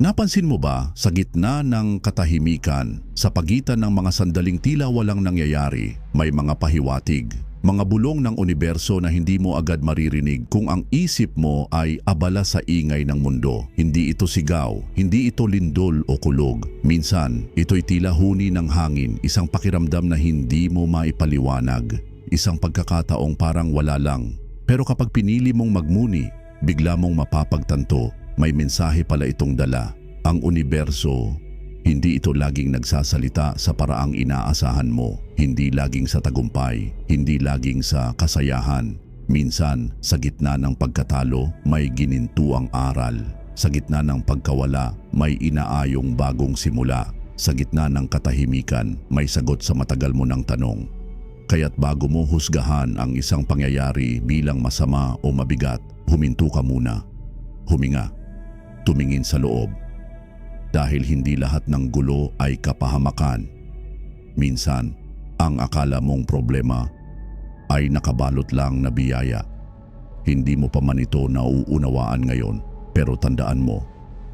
Napansin mo ba sa gitna ng katahimikan, sa pagitan ng mga sandaling tila walang nangyayari, may mga pahiwatig, mga bulong ng universo na hindi mo agad maririnig kung ang isip mo ay abala sa ingay ng mundo. Hindi ito sigaw, hindi ito lindol o kulog. Minsan, ito'y tila huni ng hangin, isang pakiramdam na hindi mo maipaliwanag. Isang pagkakataong parang wala lang. Pero kapag pinili mong magmuni, bigla mong mapapagtanto, may mensahe pala itong dala. Ang universo, hindi ito laging nagsasalita sa paraang inaasahan mo. Hindi laging sa tagumpay, hindi laging sa kasayahan. Minsan, sa gitna ng pagkatalo, may ginintuang aral. Sa gitna ng pagkawala, may inaayong bagong simula. Sa gitna ng katahimikan, may sagot sa matagal mo ng tanong. Kaya't bago mo husgahan ang isang pangyayari bilang masama o mabigat, huminto ka muna. Huminga. Tumingin sa loob. Dahil hindi lahat ng gulo ay kapahamakan. Minsan, ang akala mong problema ay nakabalot lang na biyaya. Hindi mo pa man ito nauunawaan ngayon, pero tandaan mo,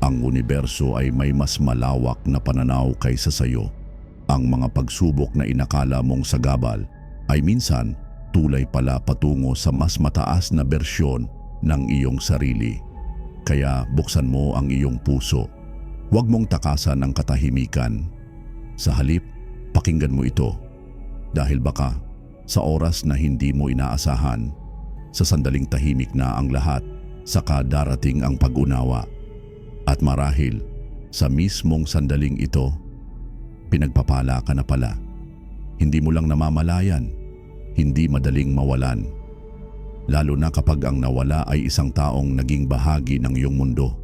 ang universo ay may mas malawak na pananaw kaysa sayo. Ang mga pagsubok na inakala mong sagabal ay minsan tulay pala patungo sa mas mataas na bersyon ng iyong sarili. Kaya buksan mo ang iyong puso. Huwag mong takasan ang katahimikan. Sa halip, pakinggan mo ito. Dahil baka sa oras na hindi mo inaasahan, sa sandaling tahimik na ang lahat, saka darating ang pag-unawa. At marahil, sa mismong sandaling ito, pinagpapala ka na pala. Hindi mo lang namamalayan, hindi madaling mawalan. Lalo na kapag ang nawala ay isang taong naging bahagi ng iyong mundo.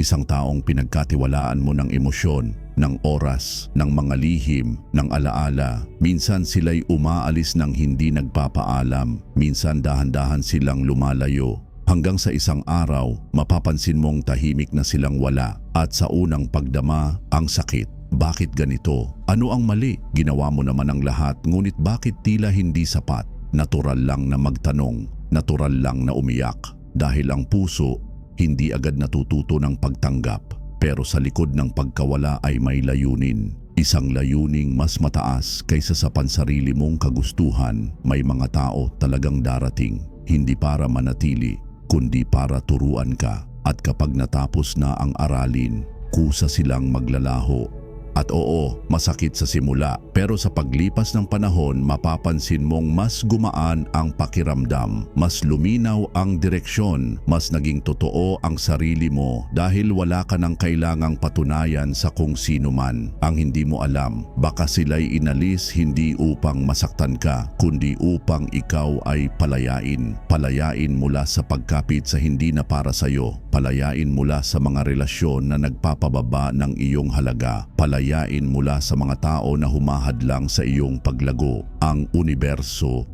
Isang taong pinagkatiwalaan mo ng emosyon, ng oras, ng mga lihim, ng alaala. Minsan sila'y umaalis ng hindi nagpapaalam, minsan dahan-dahan silang lumalayo. Hanggang sa isang araw, mapapansin mong tahimik na silang wala at sa unang pagdama, ang sakit. Bakit ganito? Ano ang mali? Ginawa mo naman ang lahat ngunit bakit tila hindi sapat? Natural lang na magtanong, natural lang na umiyak dahil ang puso hindi agad natututo ng pagtanggap pero sa likod ng pagkawala ay may layunin. Isang layuning mas mataas kaysa sa pansarili mong kagustuhan. May mga tao talagang darating, hindi para manatili, kundi para turuan ka. At kapag natapos na ang aralin, kusa silang maglalaho at oo, masakit sa simula. Pero sa paglipas ng panahon mapapansin mong mas gumaan ang pakiramdam, mas luminaw ang direksyon, mas naging totoo ang sarili mo dahil wala ka nang kailangang patunayan sa kung sino man. Ang hindi mo alam, baka sila'y inalis hindi upang masaktan ka, kundi upang ikaw ay palayain. Palayain mula sa pagkapit sa hindi na para sa'yo, palayain mula sa mga relasyon na nagpapababa ng iyong halaga, palayain mula sa mga tao na humahadlang sa iyong paglago. Ang universo,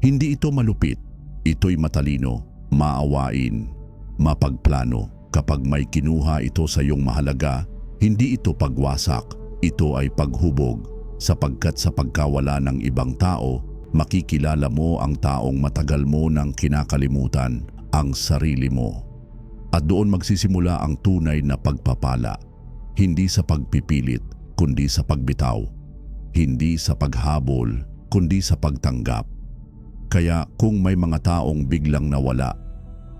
hindi ito malupit, ito'y matalino, maawain, mapagplano. Kapag may kinuha ito sa iyong mahalaga, hindi ito pagwasak, ito ay paghubog sapagkat sa pagkawala ng ibang tao, makikilala mo ang taong matagal mo nang kinakalimutan, ang sarili mo. At doon magsisimula ang tunay na pagpapala, hindi sa pagpipilit, kundi sa pagbitaw, hindi sa paghabol, kundi sa pagtanggap. Kaya kung may mga taong biglang nawala,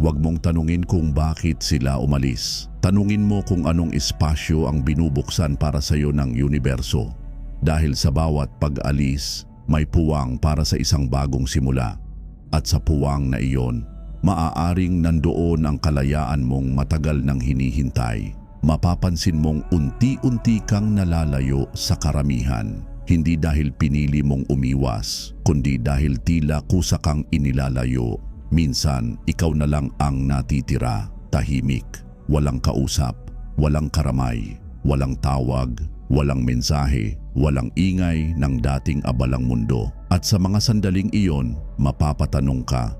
huwag mong tanungin kung bakit sila umalis. Tanungin mo kung anong espasyo ang binubuksan para sa iyo ng universo. Dahil sa bawat pag-alis, may puwang para sa isang bagong simula. At sa puwang na iyon, maaaring nandoon ang kalayaan mong matagal nang hinihintay. Mapapansin mong unti-unti kang nalalayo sa karamihan. Hindi dahil pinili mong umiwas, kundi dahil tila kusa kang inilalayo. Minsan, ikaw na lang ang natitira, tahimik, walang kausap, walang karamay, walang tawag, walang mensahe, walang ingay ng dating abalang mundo. At sa mga sandaling iyon, mapapatanong ka,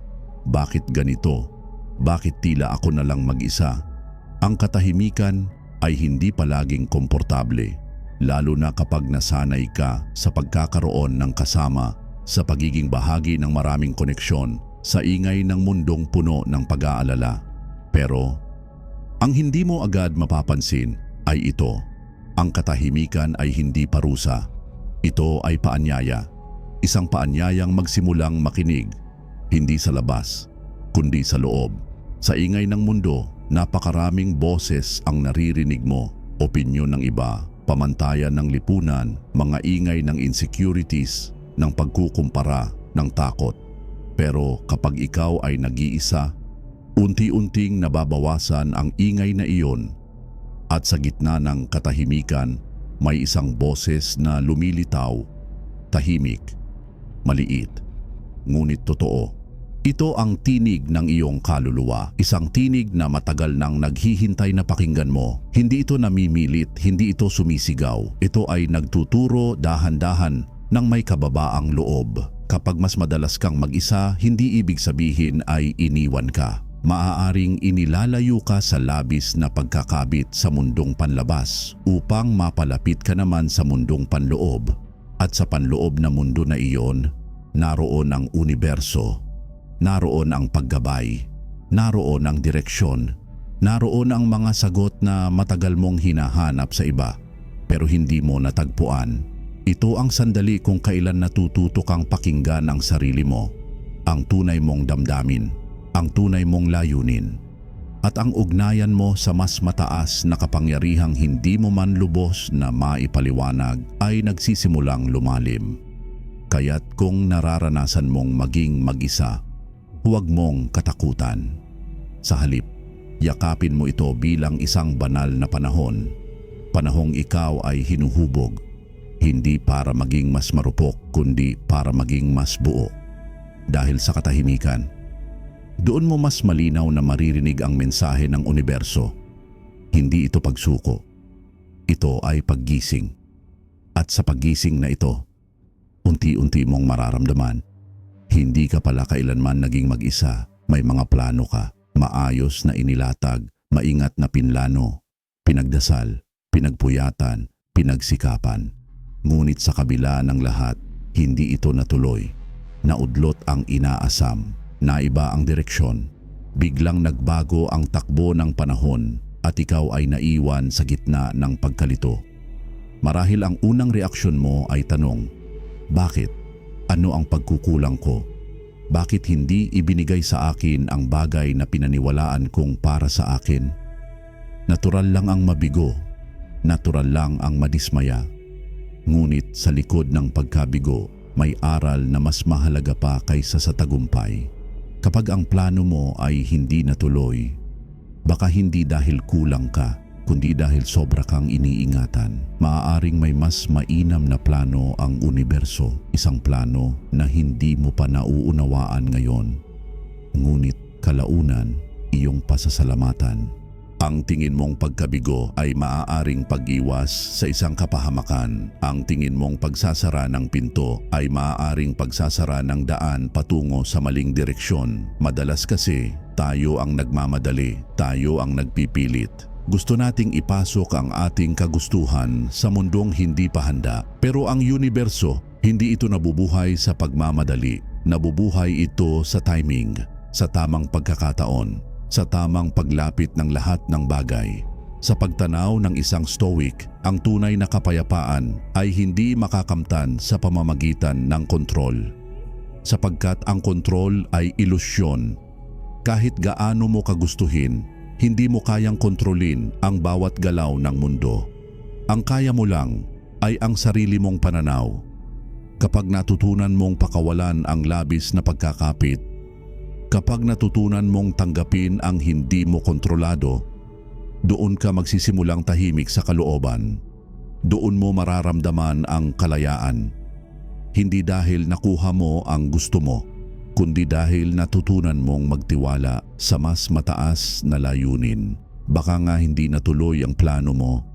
bakit ganito? Bakit tila ako na lang mag-isa? Ang katahimikan ay hindi palaging komportable, lalo na kapag nasanay ka sa pagkakaroon ng kasama, sa pagiging bahagi ng maraming koneksyon, sa ingay ng mundong puno ng pag-aalala. Pero Ang hindi mo agad mapapansin ay ito. Ang katahimikan ay hindi parusa. Ito ay paanyaya. Isang paanyayang magsimulang makinig, hindi sa labas, kundi sa loob. Sa ingay ng mundo, napakaraming boses ang naririnig mo, opinyon ng iba, pamantayan ng lipunan, mga ingay ng insecurities, ng pagkukumpara, ng takot. Pero kapag ikaw ay nag-iisa, unti-unting nababawasan ang ingay na iyon at sa gitna ng katahimikan, may isang boses na lumilitaw, tahimik, maliit, ngunit totoo. Ito ang tinig ng iyong kaluluwa, isang tinig na matagal nang naghihintay na pakinggan mo. Hindi ito namimilit, hindi ito sumisigaw. Ito ay nagtuturo dahan-dahan ng may kababaang loob. Kapag mas madalas kang mag-isa, hindi ibig sabihin ay iniwan ka. Maaaring inilalayo ka sa labis na pagkakabit sa mundong panlabas upang mapalapit ka naman sa mundong panloob. At sa panloob na mundo na iyon, naroon ang universo, naroon ang paggabay, naroon ang direksyon, naroon ang mga sagot na matagal mong hinahanap sa iba pero hindi mo natagpuan. Ito ang sandali kung kailan natututo kang pakinggan ang sarili mo, ang tunay mong damdamin, ang tunay mong layunin, at ang ugnayan mo sa mas mataas na kapangyarihang hindi mo man lubos na maipaliwanag ay nagsisimulang lumalim. Kaya't kung nararanasan mong maging mag-isa, huwag mong katakutan. Sa halip, yakapin mo ito bilang isang banal na panahon. Panahong ikaw ay hinuhubog, hindi para maging mas marupok kundi para maging mas buo. Dahil sa katahimikan, doon mo mas malinaw na maririnig ang mensahe ng universo. Hindi ito pagsuko. Ito ay paggising. At sa paggising na ito, unti-unti mong mararamdaman, hindi ka pala kailanman naging mag-isa. May mga plano ka, maayos na inilatag, maingat na pinlano, pinagdasal, pinagpuyatan, pinagsikapan. Ngunit sa kabila ng lahat, hindi ito natuloy. Naudlot ang inaasam, naiba ang direksyon. Biglang nagbago ang takbo ng panahon at ikaw ay naiwan sa gitna ng pagkalito. Marahil ang unang reaksyon mo ay tanong, Bakit? Ano ang pagkukulang ko? Bakit hindi ibinigay sa akin ang bagay na pinaniwalaan kong para sa akin? Natural lang ang mabigo, natural lang ang madismaya. Ngunit sa likod ng pagkabigo, may aral na mas mahalaga pa kaysa sa tagumpay. Kapag ang plano mo ay hindi natuloy, baka hindi dahil kulang ka, kundi dahil sobra kang iniingatan. Maaaring may mas mainam na plano ang universo, isang plano na hindi mo pa nauunawaan ngayon. Ngunit kalaunan, iyong pasasalamatan. Ang tingin mong pagkabigo ay maaaring pag-iwas sa isang kapahamakan. Ang tingin mong pagsasara ng pinto ay maaaring pagsasara ng daan patungo sa maling direksyon. Madalas kasi, tayo ang nagmamadali, tayo ang nagpipilit. Gusto nating ipasok ang ating kagustuhan sa mundong hindi pa handa. Pero ang universo, hindi ito nabubuhay sa pagmamadali. Nabubuhay ito sa timing, sa tamang pagkakataon sa tamang paglapit ng lahat ng bagay. Sa pagtanaw ng isang stoic, ang tunay na kapayapaan ay hindi makakamtan sa pamamagitan ng kontrol. Sapagkat ang kontrol ay ilusyon. Kahit gaano mo kagustuhin, hindi mo kayang kontrolin ang bawat galaw ng mundo. Ang kaya mo lang ay ang sarili mong pananaw. Kapag natutunan mong pakawalan ang labis na pagkakapit, Kapag natutunan mong tanggapin ang hindi mo kontrolado, doon ka magsisimulang tahimik sa kalooban. Doon mo mararamdaman ang kalayaan. Hindi dahil nakuha mo ang gusto mo, kundi dahil natutunan mong magtiwala sa mas mataas na layunin. Baka nga hindi natuloy ang plano mo,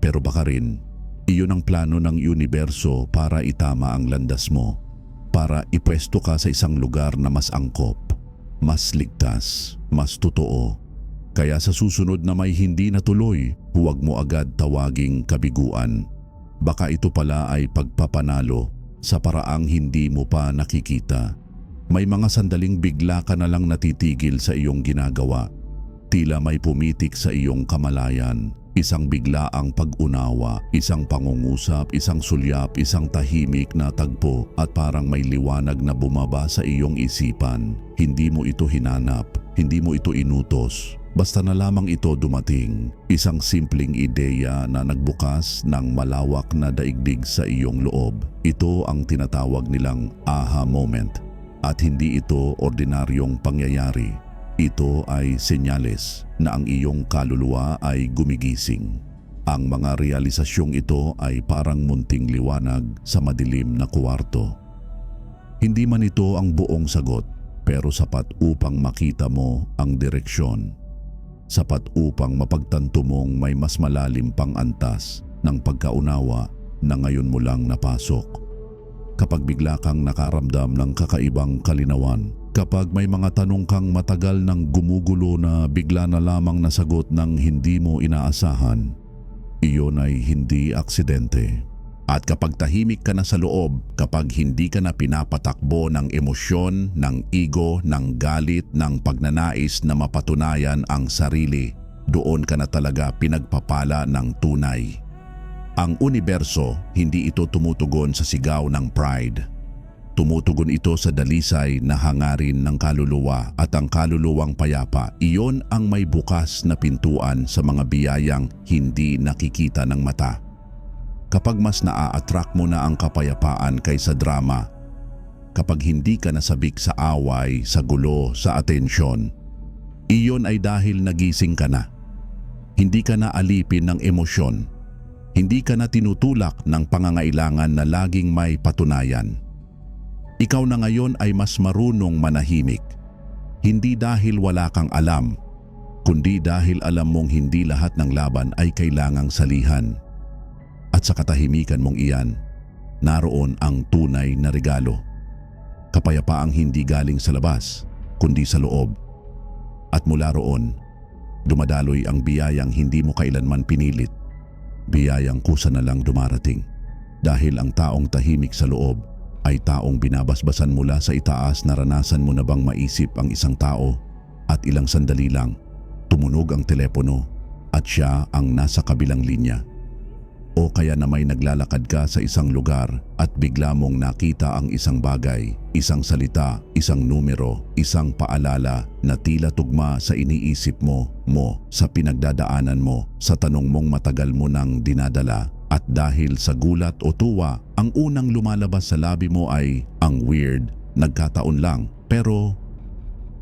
pero baka rin iyon ang plano ng universo para itama ang landas mo, para ipwesto ka sa isang lugar na mas angkop mas ligtas, mas totoo. Kaya sa susunod na may hindi natuloy, huwag mo agad tawaging kabiguan. Baka ito pala ay pagpapanalo sa paraang hindi mo pa nakikita. May mga sandaling bigla ka na lang natitigil sa iyong ginagawa. Tila may pumitik sa iyong kamalayan. Isang biglaang pag-unawa, isang pangungusap, isang sulyap, isang tahimik na tagpo at parang may liwanag na bumaba sa iyong isipan. Hindi mo ito hinanap, hindi mo ito inutos. Basta na lamang ito dumating, isang simpleng ideya na nagbukas ng malawak na daigdig sa iyong loob. Ito ang tinatawag nilang aha moment. At hindi ito ordinaryong pangyayari. Ito ay senyales na ang iyong kaluluwa ay gumigising. Ang mga realisasyong ito ay parang munting liwanag sa madilim na kuwarto. Hindi man ito ang buong sagot, pero sapat upang makita mo ang direksyon. Sapat upang mapagtanto mong may mas malalim pang antas ng pagkaunawa na ngayon mo lang napasok. Kapag bigla kang nakaramdam ng kakaibang kalinawan, kapag may mga tanong kang matagal nang gumugulo na bigla na lamang nasagot ng hindi mo inaasahan, iyon ay hindi aksidente. At kapag tahimik ka na sa loob, kapag hindi ka na pinapatakbo ng emosyon, ng ego, ng galit, ng pagnanais na mapatunayan ang sarili, doon ka na talaga pinagpapala ng tunay. Ang universo, hindi ito tumutugon sa sigaw ng pride. Tumutugon ito sa dalisay na hangarin ng kaluluwa at ang kaluluwang payapa, iyon ang may bukas na pintuan sa mga biyayang hindi nakikita ng mata. Kapag mas naa-attract mo na ang kapayapaan kaysa drama, kapag hindi ka nasabik sa away, sa gulo, sa atensyon, iyon ay dahil nagising ka na. Hindi ka na alipin ng emosyon. Hindi ka na tinutulak ng pangangailangan na laging may patunayan. Ikaw na ngayon ay mas marunong manahimik. Hindi dahil wala kang alam, kundi dahil alam mong hindi lahat ng laban ay kailangang salihan. At sa katahimikan mong iyan, naroon ang tunay na regalo. Kapayapaang hindi galing sa labas, kundi sa loob. At mula roon, dumadaloy ang biyayang hindi mo kailanman pinilit. Biyayang kusa na lang dumarating. Dahil ang taong tahimik sa loob ay taong binabasbasan mula sa itaas naranasan mo na bang maisip ang isang tao at ilang sandali lang tumunog ang telepono at siya ang nasa kabilang linya. O kaya na may naglalakad ka sa isang lugar at bigla mong nakita ang isang bagay, isang salita, isang numero, isang paalala na tila tugma sa iniisip mo, mo, sa pinagdadaanan mo, sa tanong mong matagal mo nang dinadala. At dahil sa gulat o tuwa, ang unang lumalabas sa labi mo ay, ang weird, nagkataon lang. Pero,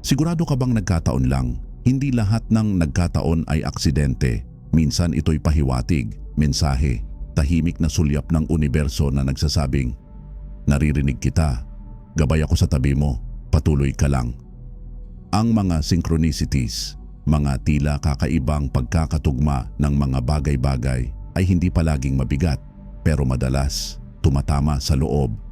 sigurado ka bang nagkataon lang? Hindi lahat ng nagkataon ay aksidente. Minsan ito'y pahiwatig, mensahe, tahimik na sulyap ng universo na nagsasabing, Naririnig kita, gabay ako sa tabi mo, patuloy ka lang. Ang mga synchronicities, mga tila kakaibang pagkakatugma ng mga bagay-bagay ay hindi palaging mabigat pero madalas tumatama sa loob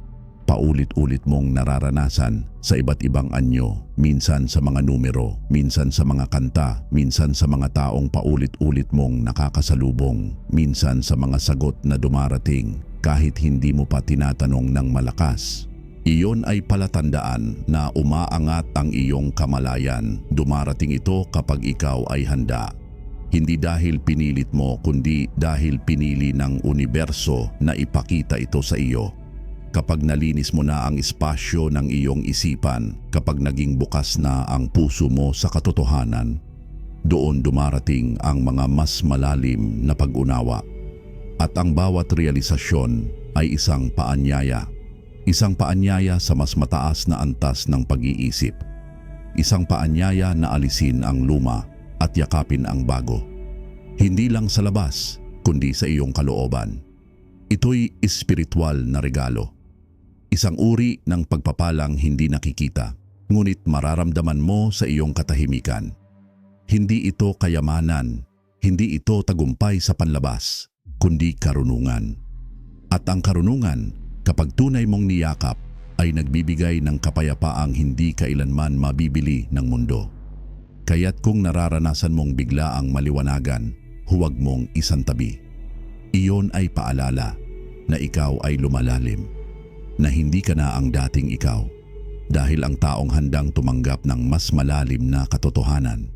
paulit-ulit mong nararanasan sa iba't ibang anyo, minsan sa mga numero, minsan sa mga kanta, minsan sa mga taong paulit-ulit mong nakakasalubong, minsan sa mga sagot na dumarating kahit hindi mo pa tinatanong ng malakas. Iyon ay palatandaan na umaangat ang iyong kamalayan. Dumarating ito kapag ikaw ay handa. Hindi dahil pinilit mo kundi dahil pinili ng universo na ipakita ito sa iyo kapag nalinis mo na ang espasyo ng iyong isipan, kapag naging bukas na ang puso mo sa katotohanan, doon dumarating ang mga mas malalim na pag-unawa. At ang bawat realisasyon ay isang paanyaya. Isang paanyaya sa mas mataas na antas ng pag-iisip. Isang paanyaya na alisin ang luma at yakapin ang bago. Hindi lang sa labas, kundi sa iyong kalooban. Ito'y espiritual na regalo Isang uri ng pagpapalang hindi nakikita, ngunit mararamdaman mo sa iyong katahimikan. Hindi ito kayamanan, hindi ito tagumpay sa panlabas, kundi karunungan. At ang karunungan, kapag tunay mong niyakap, ay nagbibigay ng kapayapaang hindi kailanman mabibili ng mundo. Kaya't kung nararanasan mong bigla ang maliwanagan, huwag mong isantabi. Iyon ay paalala na ikaw ay lumalalim na hindi ka na ang dating ikaw dahil ang taong handang tumanggap ng mas malalim na katotohanan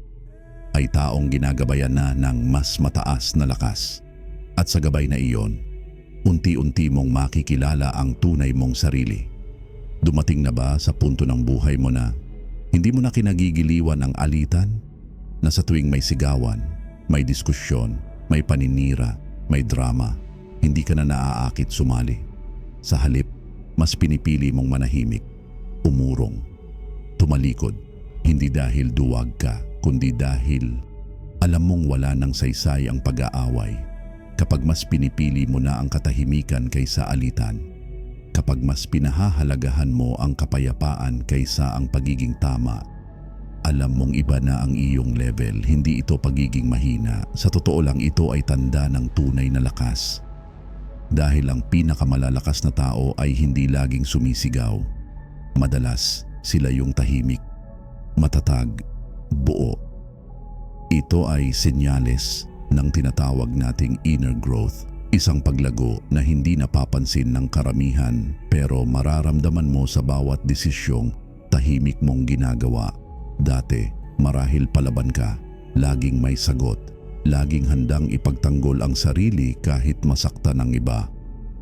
ay taong ginagabayan na ng mas mataas na lakas. At sa gabay na iyon, unti-unti mong makikilala ang tunay mong sarili. Dumating na ba sa punto ng buhay mo na hindi mo na kinagigiliwan ang alitan? Na sa tuwing may sigawan, may diskusyon, may paninira, may drama, hindi ka na naaakit sumali. Sa halip, mas pinipili mong manahimik, umurong, tumalikod, hindi dahil duwag ka, kundi dahil alam mong wala ng saysay ang pag-aaway. Kapag mas pinipili mo na ang katahimikan kaysa alitan, kapag mas pinahahalagahan mo ang kapayapaan kaysa ang pagiging tama, alam mong iba na ang iyong level, hindi ito pagiging mahina. Sa totoo lang ito ay tanda ng tunay na lakas. Dahil ang pinakamalalakas na tao ay hindi laging sumisigaw. Madalas, sila yung tahimik, matatag, buo. Ito ay senyales ng tinatawag nating inner growth. Isang paglago na hindi napapansin ng karamihan pero mararamdaman mo sa bawat desisyong tahimik mong ginagawa. Dati, marahil palaban ka, laging may sagot, laging handang ipagtanggol ang sarili kahit masakta ng iba.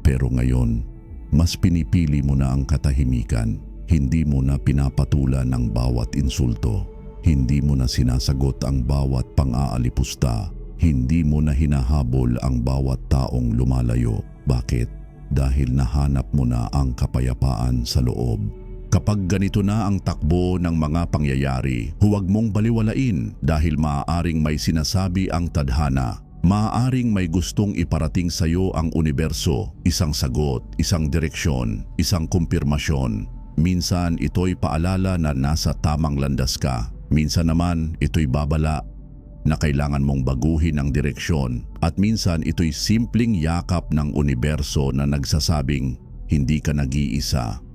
Pero ngayon, mas pinipili mo na ang katahimikan, hindi mo na pinapatulan ang bawat insulto, hindi mo na sinasagot ang bawat pang-aalipusta, hindi mo na hinahabol ang bawat taong lumalayo. Bakit? Dahil nahanap mo na ang kapayapaan sa loob. Kapag ganito na ang takbo ng mga pangyayari, huwag mong baliwalain dahil maaaring may sinasabi ang tadhana. Maaaring may gustong iparating sa iyo ang universo, isang sagot, isang direksyon, isang kumpirmasyon. Minsan ito'y paalala na nasa tamang landas ka. Minsan naman ito'y babala na kailangan mong baguhin ang direksyon at minsan ito'y simpleng yakap ng universo na nagsasabing hindi ka nag-iisa.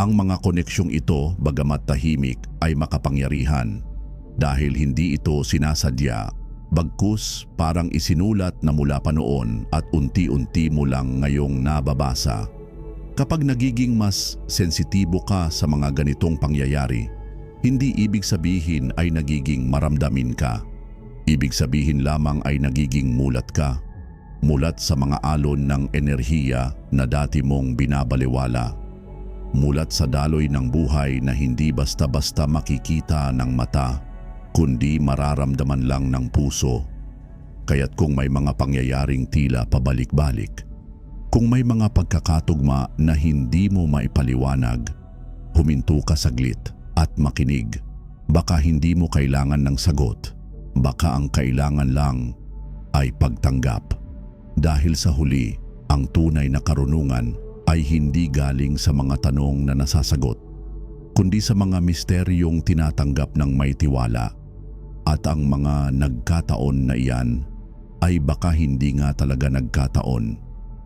Ang mga koneksyong ito, bagamat tahimik, ay makapangyarihan dahil hindi ito sinasadya. Bagkus parang isinulat na mula pa noon at unti-unti mo lang ngayong nababasa. Kapag nagiging mas sensitibo ka sa mga ganitong pangyayari, hindi ibig sabihin ay nagiging maramdamin ka. Ibig sabihin lamang ay nagiging mulat ka. Mulat sa mga alon ng enerhiya na dati mong binabaliwala. Mulat sa daloy ng buhay na hindi basta-basta makikita ng mata, kundi mararamdaman lang ng puso. Kaya't kung may mga pangyayaring tila pabalik-balik, kung may mga pagkakatugma na hindi mo maipaliwanag, huminto ka saglit at makinig. Baka hindi mo kailangan ng sagot baka ang kailangan lang ay pagtanggap. Dahil sa huli, ang tunay na karunungan ay hindi galing sa mga tanong na nasasagot, kundi sa mga misteryong tinatanggap ng may tiwala. At ang mga nagkataon na iyan ay baka hindi nga talaga nagkataon.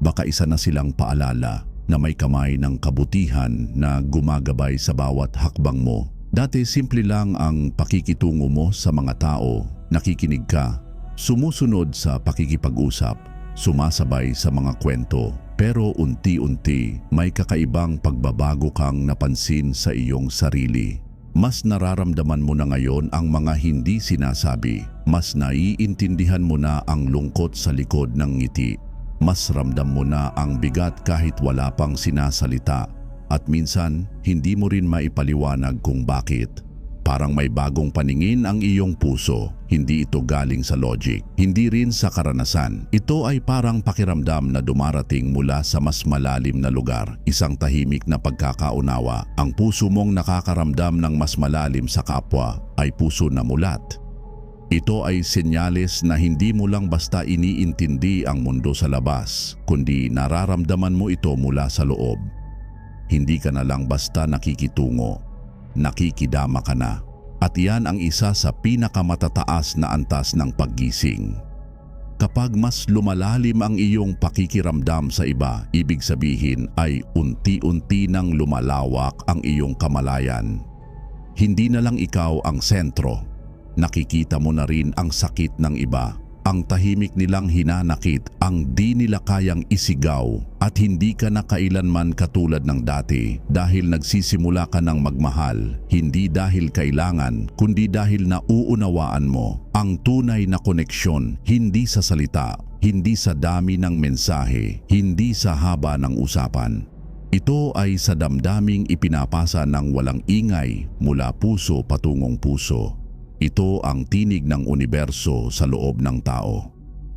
Baka isa na silang paalala na may kamay ng kabutihan na gumagabay sa bawat hakbang mo. Dati simple lang ang pakikitungo mo sa mga tao, nakikinig ka, sumusunod sa pakikipag-usap, sumasabay sa mga kwento, pero unti-unti may kakaibang pagbabago kang napansin sa iyong sarili. Mas nararamdaman mo na ngayon ang mga hindi sinasabi, mas naiintindihan mo na ang lungkot sa likod ng ngiti, mas ramdam mo na ang bigat kahit wala pang sinasalita at minsan, hindi mo rin maipaliwanag kung bakit. Parang may bagong paningin ang iyong puso. Hindi ito galing sa logic, hindi rin sa karanasan. Ito ay parang pakiramdam na dumarating mula sa mas malalim na lugar. Isang tahimik na pagkakaunawa. Ang puso mong nakakaramdam ng mas malalim sa kapwa ay puso na mulat. Ito ay senyales na hindi mo lang basta iniintindi ang mundo sa labas, kundi nararamdaman mo ito mula sa loob. Hindi ka na lang basta nakikitungo, nakikidama ka na. At yan ang isa sa pinakamatataas na antas ng paggising. Kapag mas lumalalim ang iyong pakikiramdam sa iba, ibig sabihin ay unti-unti nang lumalawak ang iyong kamalayan. Hindi na lang ikaw ang sentro. Nakikita mo na rin ang sakit ng iba. Ang tahimik nilang hinanakit, ang di nila kayang isigaw at hindi ka na kailanman katulad ng dati dahil nagsisimula ka ng magmahal, hindi dahil kailangan kundi dahil nauunawaan mo ang tunay na koneksyon hindi sa salita, hindi sa dami ng mensahe, hindi sa haba ng usapan. Ito ay sa damdaming ipinapasa ng walang ingay mula puso patungong puso. Ito ang tinig ng universo sa loob ng tao.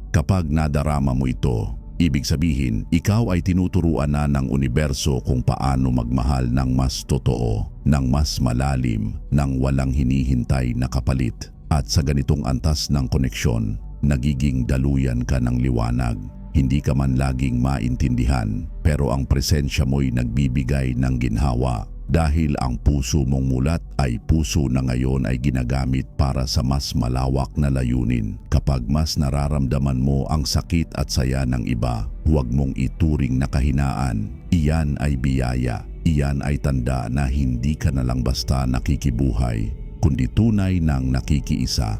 Kapag nadarama mo ito, ibig sabihin ikaw ay tinuturuan na ng universo kung paano magmahal ng mas totoo, ng mas malalim, ng walang hinihintay na kapalit. At sa ganitong antas ng koneksyon, nagiging daluyan ka ng liwanag. Hindi ka man laging maintindihan, pero ang presensya mo'y nagbibigay ng ginhawa dahil ang puso mong mulat ay puso na ngayon ay ginagamit para sa mas malawak na layunin. Kapag mas nararamdaman mo ang sakit at saya ng iba, huwag mong ituring na kahinaan. Iyan ay biyaya. Iyan ay tanda na hindi ka na lang basta nakikibuhay, kundi tunay ng nakikiisa.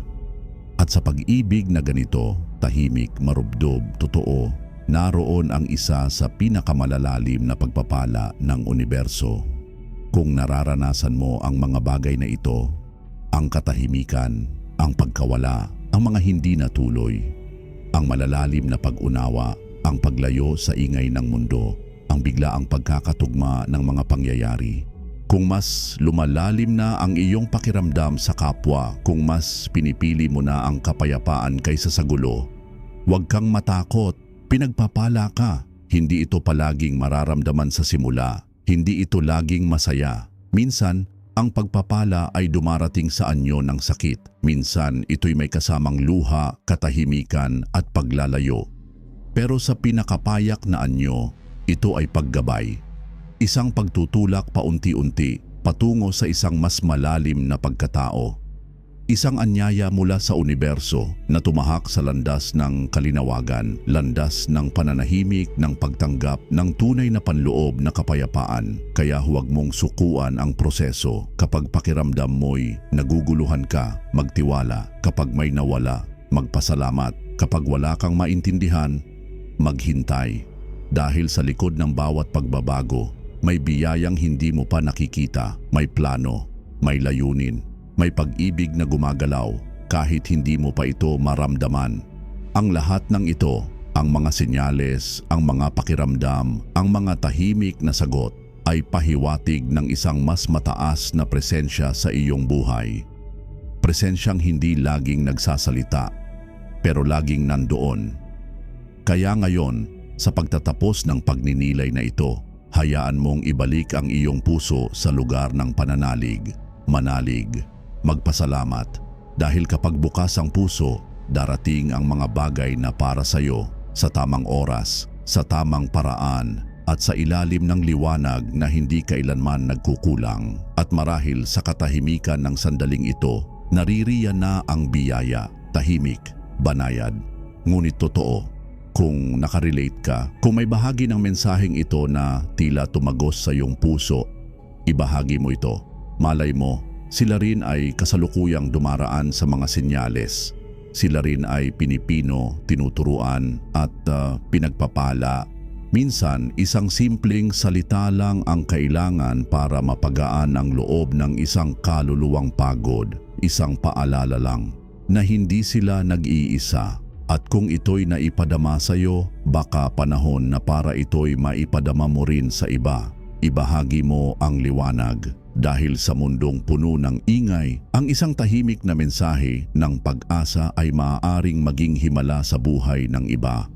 At sa pag-ibig na ganito, tahimik, marubdob, totoo, naroon ang isa sa pinakamalalalim na pagpapala ng universo. Kung nararanasan mo ang mga bagay na ito, ang katahimikan, ang pagkawala, ang mga hindi natuloy, ang malalalim na pag-unawa, ang paglayo sa ingay ng mundo, ang biglaang pagkakatugma ng mga pangyayari. Kung mas lumalalim na ang iyong pakiramdam sa kapwa, kung mas pinipili mo na ang kapayapaan kaysa sa gulo, huwag kang matakot, pinagpapala ka. Hindi ito palaging mararamdaman sa simula, hindi ito laging masaya. Minsan, ang pagpapala ay dumarating sa anyo ng sakit. Minsan, ito'y may kasamang luha, katahimikan at paglalayo. Pero sa pinakapayak na anyo, ito ay paggabay. Isang pagtutulak paunti-unti patungo sa isang mas malalim na pagkatao. Isang anyaya mula sa universo na tumahak sa landas ng kalinawagan, landas ng pananahimik, ng pagtanggap, ng tunay na panloob na kapayapaan. Kaya huwag mong sukuan ang proseso kapag pakiramdam mo'y naguguluhan ka, magtiwala. Kapag may nawala, magpasalamat. Kapag wala kang maintindihan, maghintay. Dahil sa likod ng bawat pagbabago, may biyayang hindi mo pa nakikita, may plano, may layunin, may pag-ibig na gumagalaw kahit hindi mo pa ito maramdaman. Ang lahat ng ito, ang mga senyales, ang mga pakiramdam, ang mga tahimik na sagot ay pahiwatig ng isang mas mataas na presensya sa iyong buhay. Presensyang hindi laging nagsasalita, pero laging nandoon. Kaya ngayon, sa pagtatapos ng pagninilay na ito, hayaan mong ibalik ang iyong puso sa lugar ng pananalig, manalig, magpasalamat. Dahil kapag bukas ang puso, darating ang mga bagay na para sa iyo sa tamang oras, sa tamang paraan, at sa ilalim ng liwanag na hindi kailanman nagkukulang. At marahil sa katahimikan ng sandaling ito, naririyan na ang biyaya, tahimik, banayad, ngunit totoo kung nakarelate ka, kung may bahagi ng mensaheng ito na tila tumagos sa iyong puso, ibahagi mo ito. Malay mo, sila rin ay kasalukuyang dumaraan sa mga senyales. Sila rin ay pinipino, tinuturuan at ah, pinagpapala. Minsan, isang simpleng salita lang ang kailangan para mapagaan ang loob ng isang kaluluwang pagod, isang paalala lang na hindi sila nag-iisa at kung ito'y naipadama sa iyo, baka panahon na para ito'y maipadama mo rin sa iba. Ibahagi mo ang liwanag dahil sa mundong puno ng ingay, ang isang tahimik na mensahe ng pag-asa ay maaaring maging himala sa buhay ng iba.